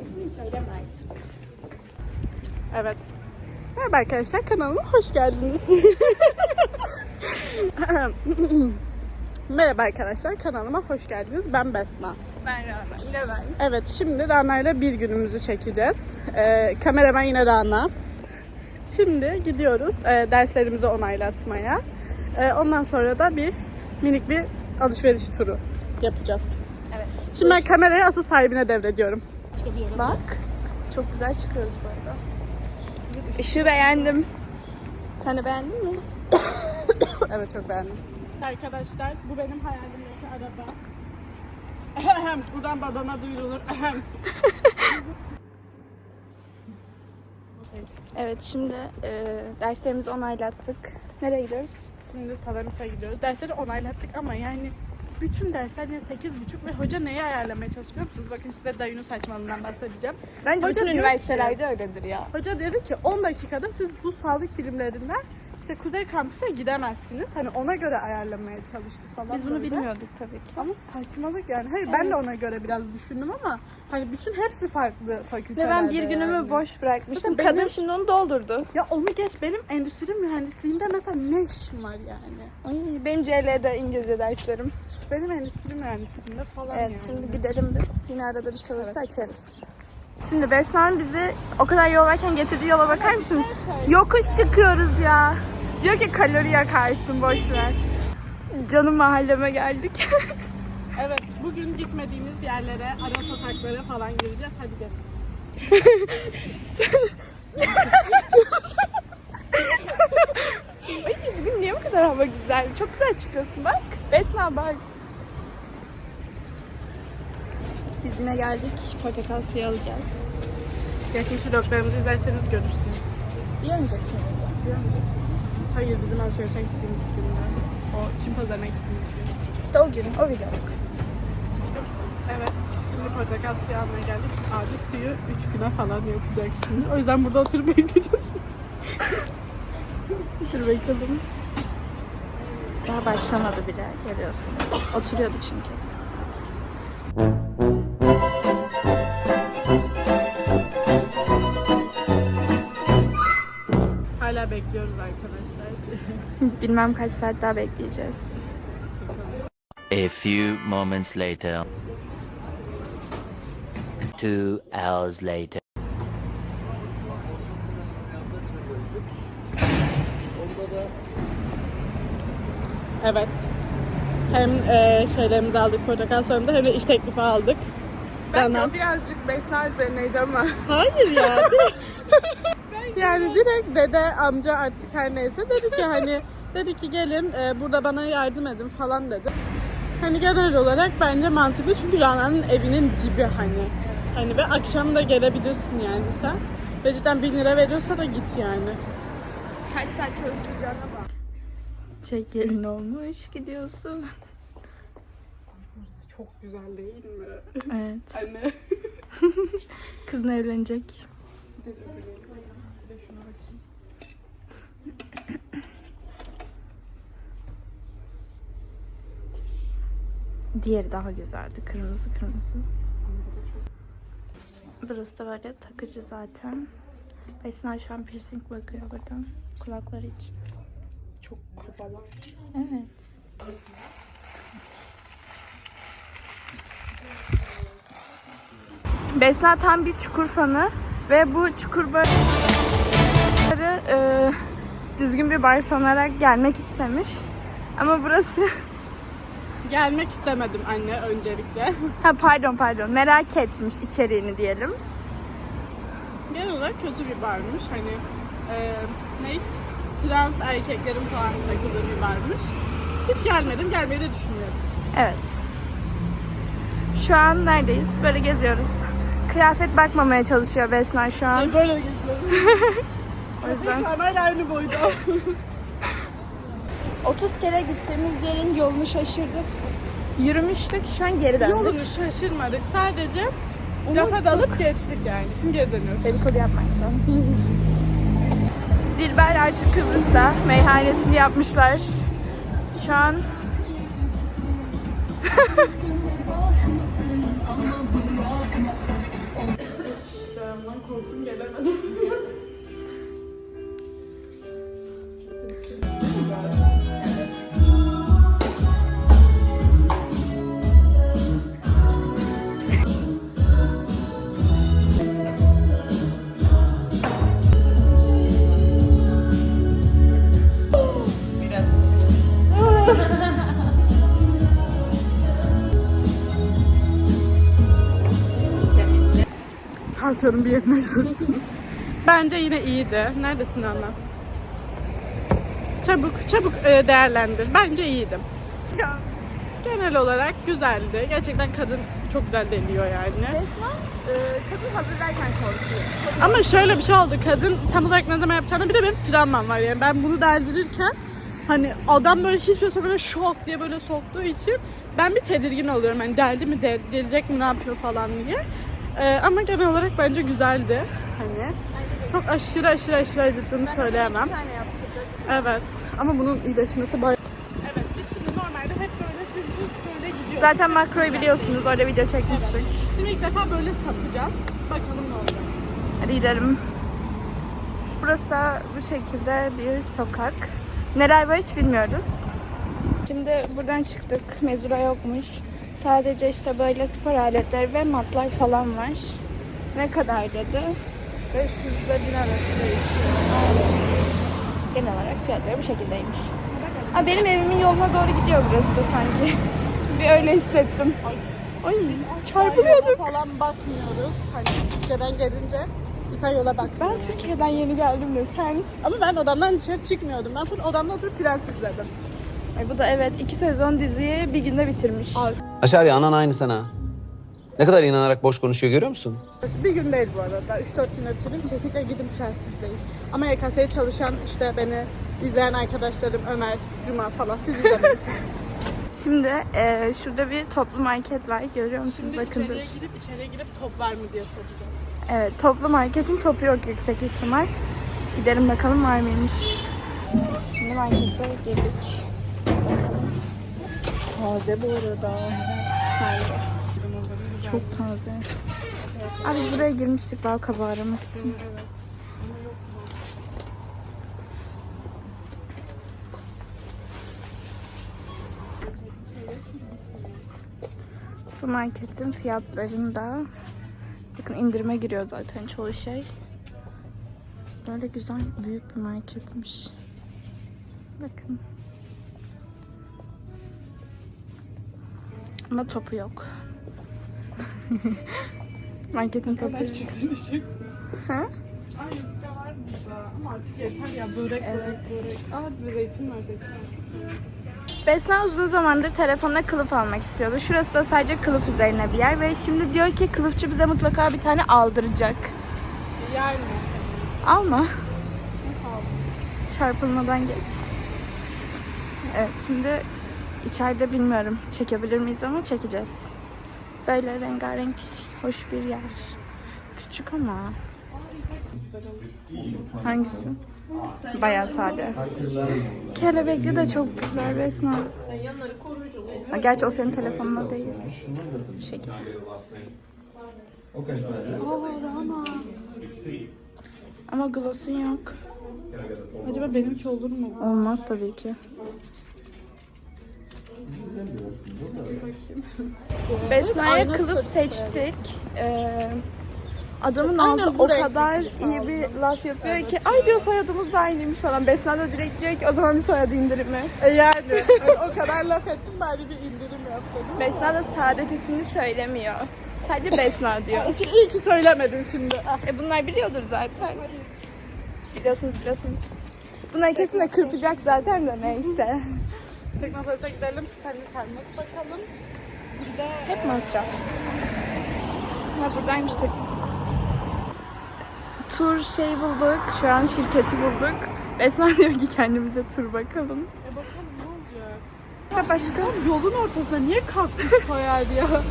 İsmini söyleme artık. Evet. Merhaba arkadaşlar kanalıma hoş geldiniz. Merhaba arkadaşlar kanalıma hoş geldiniz. Ben Besna. Ben Rana. Yine ben. Evet şimdi Rana ile bir günümüzü çekeceğiz. Ee, kameraman yine Rana. Şimdi gidiyoruz e, derslerimizi onaylatmaya. E, ondan sonra da bir minik bir alışveriş turu yapacağız. Evet. Şimdi ben kamerayı asıl sahibine devrediyorum. Bak. Çok güzel çıkıyoruz bu arada. Işığı beğendim. Sen de beğendin mi? Evet çok beğendim. Arkadaşlar bu benim hayalimdeki araba. Ahem, Buradan babama duyurulur. Ahem. Evet şimdi e, derslerimizi onaylattık. Nereye gidiyoruz? Şimdi Salamisa gidiyoruz. Dersleri onaylattık ama yani bütün dersler yine 8.30 ve hoca neyi ayarlamaya çalışıyor musunuz? Bakın size Dayu'nun saçmalığından bahsedeceğim. Bence Hoca bütün diyor ki- üniversitelerde öyledir ya. Hoca dedi ki 10 dakikada siz bu sağlık bilimlerinden işte Kuzey Kampüs'e gidemezsiniz. Hani ona göre ayarlamaya çalıştı falan. Biz bunu böyle. bilmiyorduk tabii ki. Ama saçmalık yani. Hayır ben de Evet. ona göre biraz düşündüm ama hani bütün hepsi farklı Ve fakültelerde. ben bir günümü yani. boş bırakmıştım. Mesela benim- Kadın şimdi onu doldurdu. Ya onu geç benim endüstri mühendisliğinde mesela ne işim var yani? Ay, benim CL'de İngilizce derslerim. Benim endüstri mühendisliğinde falan Evet yani. şimdi gidelim biz. Yine arada bir çalışsa Evet. açarız. Şimdi Besna'nın bizi o kadar yol varken getirdiği yola bakar mısınız? Yokuş çıkıyoruz ya. Diyor ki kalori yakarsın boş ver. Canım mahalleme geldik. Evet bugün gitmediğimiz yerlere, ara sokaklara falan gireceğiz. Hadi gel. Ay bugün niye bu kadar hava güzel? Çok güzel çıkıyorsun bak. Besna bak. Biz yine geldik. Portakal suyu alacağız. Geçmiş vloglarımızı izlerseniz görürsünüz. Bir önceki yılda. Bir önceki. Hayır bizim alışverişe gittiğimiz günde. O Çin pazarına gittiğimiz gün. İşte o gün, o vlog. Evet. Şimdi portakal suyu almaya geldik. Şimdi abi suyu 3 güne falan yapacak şimdi. O yüzden burada oturup bekleyeceğiz. Dur bakalım. Daha başlamadı bile görüyorsunuz. Oturuyordu çünkü. Hala bekliyoruz arkadaşlar. Bilmem kaç saat daha bekleyeceğiz. A few moments later. Two hours later. Evet. Hem e, şeylerimizi aldık, portakal suyumuzu hem de iş teklifi aldık. Bana. birazcık Besna üzerineydi ama. Hayır ya. yani direkt dede amca artık her neyse dedi ki hani dedi ki gelin e, burada bana yardım edin falan dedi. Hani genel olarak bence mantıklı çünkü Rana'nın evinin dibi hani. Hani ve akşam da gelebilirsin yani sen. Ve cidden 1000 lira veriyorsa da git yani. Kaç saat çalıştıracağına bak. Çek gelin olmuş gidiyorsun. Çok güzel değil mi? Evet. Anne. Kızın evlenecek. Diğeri daha güzeldi. Kırmızı kırmızı. Burası da böyle takıcı zaten. Esna şu an piercing bakıyor buradan. Kulakları için. Çok kabalar. Evet. Besna tam bir çukur fanı ve bu çukur böyle e, düzgün bir bar sanarak gelmek istemiş. Ama burası Gelmek istemedim anne öncelikle. ha pardon pardon merak etmiş içeriğini diyelim. Genel olarak kötü bir barmış. Hani e, ne? Trans erkeklerin falan takıldığı bir barmış. Hiç gelmedim. Gelmeyi de düşünmüyorum. Evet. Şu an neredeyiz? Böyle geziyoruz. Kıyafet bakmamaya çalışıyor Besna şu an. Şey böyle geziyorum. O yüzden İnsanlar aynı boyda. 30 kere gittiğimiz yerin yolunu şaşırdık. Yürümüştük, şu an geri döndük. Yolunu şaşırmadık. Sadece lafa dalıp geçtik yani. Şimdi geri dönüyoruz. Dedikodu yapmaktan. Dilber artık Kıbrıs'ta. Meyhanesini yapmışlar. Şu an Ondan korktum gelemedim. Tansiyonum bir yerine gelsin. Bence yine iyiydi. Neredesin anne? Çabuk, çabuk e, değerlendir. Bence iyiydim. Genel olarak güzeldi. Gerçekten kadın çok güzel deliyor yani. Resmen e, kadın hazırlarken korkuyor. Ama şöyle bir şey oldu. Kadın tam olarak ne zaman yapacağını bir de benim travmam var yani. Ben bunu deldirirken hani adam böyle hiç yoksa böyle şok diye böyle soktuğu için ben bir tedirgin oluyorum. Hani deldi mi, del, delecek mi, ne yapıyor falan diye. Ee, ama genel olarak bence güzeldi. Hani çok aşırı aşırı aşırı acıttığını söyleyemem. Bir tane yaptırdık. Evet. Ama bunun iyileşmesi bayağı... Evet biz şimdi normalde hep böyle düz böyle gidiyoruz. Zaten makroyu biliyorsunuz orada video çekmiştik. Şimdi ilk defa böyle sapacağız. Bakalım ne olacak. Hadi gidelim. Burası da bu şekilde bir sokak. Neler var hiç bilmiyoruz. Şimdi buradan çıktık. Mezura yokmuş. Sadece işte böyle spor aletleri ve matlar falan var. Ne kadar dedi? 500 ile 1000 arası değişiyor. Genel olarak fiyatları bu şekildeymiş. Ha, benim evimin yoluna doğru gidiyor burası da sanki. bir öyle hissettim. Ay, çarpılıyorduk. falan bakmıyoruz. Hani Türkiye'den gelince sen yola bak. Ben Türkiye'den yeni geldim de sen. Ama ben odamdan dışarı çıkmıyordum. Ben full odamda oturup Prens izledim. Ay, bu da evet iki sezon diziyi bir günde bitirmiş. Aşağıya anan aynı sana. Ne kadar inanarak boş konuşuyor görüyor musun? Bir gün değil bu arada. 3-4 gün ötürüm. Kesinlikle gidin Prens izleyin. Ama YKS'ye çalışan işte beni izleyen arkadaşlarım Ömer, Cuma falan siz izlemeyin. Şimdi e, şurada bir toplu market var. Görüyor musunuz? Şimdi Bakın dur. içeriye gidip içeriye girip top var mı diye soracağım. Evet toplu marketin topu yok yüksek ihtimal. Gidelim bakalım var mıymış. Şimdi markete girdik. Bakalım. Taze bu arada. Sarı. Çok taze. Aa, biz buraya girmiştik bal kabağı aramak için. Bu marketin fiyatlarında bakın indirime giriyor zaten çoğu şey. Böyle güzel büyük bir marketmiş. Bakın. Ama topu yok. Marketin topu yok. Ha? Ay yufka var burada ama artık yeter ya börek Evet. börek börek. Aa bir zeytin var zeytin var. Besna uzun zamandır telefonuna kılıf almak istiyordu. Şurası da sadece kılıf üzerine bir yer ve şimdi diyor ki kılıfçı bize mutlaka bir tane aldıracak. Yani. Alma. Çarpılmadan geç. Evet şimdi içeride bilmiyorum çekebilir miyiz ama çekeceğiz. Böyle rengarenk hoş bir yer. Küçük ama. Hangisi? Bayağı sade. Kelebekli de çok güzel resmen. Gerçi o senin telefonunda değil. Bu şekilde. Ama gloss'un yok. Acaba benimki olur mu? Olmaz tabii ki. Besna'ya Aynası kılıf seçtik. Ee, adamın ağzı o kadar iyi bir laf yapıyor ki ay diyor soyadımız da aynıymış falan. Besna da direkt diyor ki o zaman bir soyadı indirimi. E yani. O kadar laf ettim bari bir indirim yap dedim. Besna da saadet ismini söylemiyor. Sadece Besna diyor. Şimdi iyi ki söylemedin şimdi. Ah. E bunlar biliyordur zaten. Biliyorsunuz biliyorsunuz. Bunlar kesin de kırpacak zaten de neyse. Teknopolis'e gidelim. Senle termos bakalım. Bir Hep masraf. Ha buradaymış Teknopolis. Tur şey bulduk. Şu an şirketi bulduk. Besna diyor ki kendimize tur bakalım. E bakalım ne olacak? Ha başka? Yolun ortasına niye kaktüs koyar ya?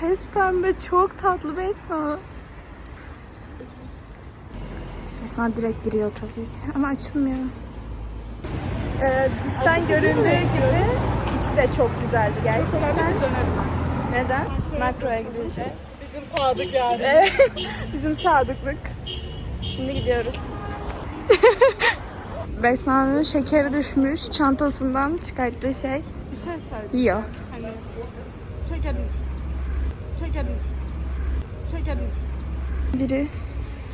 Pes pembe çok tatlı Besna. Besna direkt giriyor tabii ki ama açılmıyor. Ee, dıştan göründüğü gibi içi de çok güzeldi gerçekten. Neden? Makroya gideceğiz. Bizim sadık yani. Evet. Bizim sadıklık. Şimdi gidiyoruz. Besna'nın şekeri düşmüş. Çantasından çıkarttığı şey. Bir şey söyleyeyim. Yiyor. Hani çekelim. Çekelim. Çekelim. Biri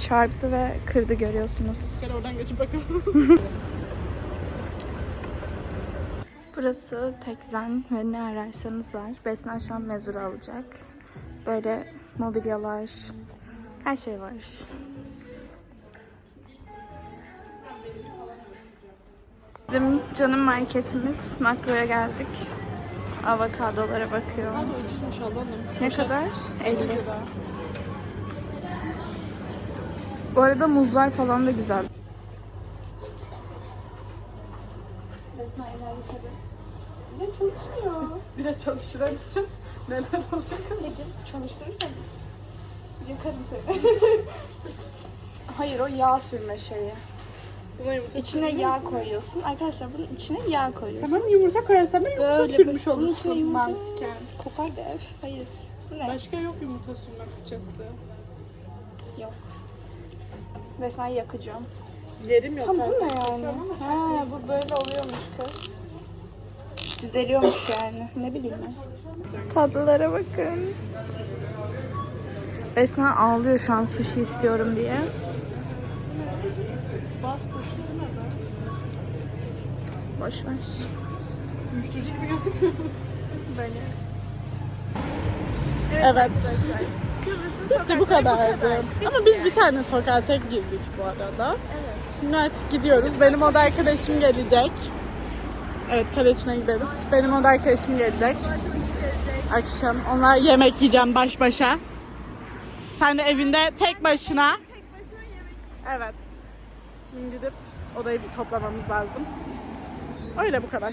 çarptı ve kırdı görüyorsunuz. Gel oradan geçip bakalım. Burası Tekzen ve ne ararsanız var. Besna şu an mezuru alacak. Böyle mobilyalar, her şey var. Bizim canım marketimiz. Makroya geldik. Avokadolara bakıyorum. Hadi ucuzmuş alalım. Ne kadar? 50. Bu arada muzlar falan da güzel. Bir de çalıştırabilirsin. Neler olacak? Çalıştırırsan yakarım seni. Hayır o yağ sürme şeyi. İçine yağ koyuyorsun. Arkadaşlar bunun içine yağ koyuyorsun. Tamam yumurta koyarsan da yumurta Böyle sürmüş bunun içine olursun yumurta- mantıken. Kokar da ev. Hayır. Bu ne? Başka yok yumurta sürme fırçası. Yok. Besna'yı yakacağım. Yerim yok. Tam bu ne yani? Ha bu böyle oluyormuş kız. Düzeliyormuş yani. Ne bileyim ben. Tatlılara bakın. Besna ağlıyor şu an sushi istiyorum diye. Boş ver. Uyuşturucu gibi gözüküyor. Böyle. Evet. Kıbrıs'ın Bitti bu kadardı. Ama biz bir tane sokağa tek girdik bu arada. Şimdi artık gidiyoruz. Benim oda arkadaşım gelecek. Evet kale içine gideriz. Benim oda arkadaşım gelecek. Akşam. Onlar yemek yiyeceğim baş başa. Sen de evinde tek başına. Evet. Şimdi gidip odayı bir toplamamız lazım. Öyle bu kadar.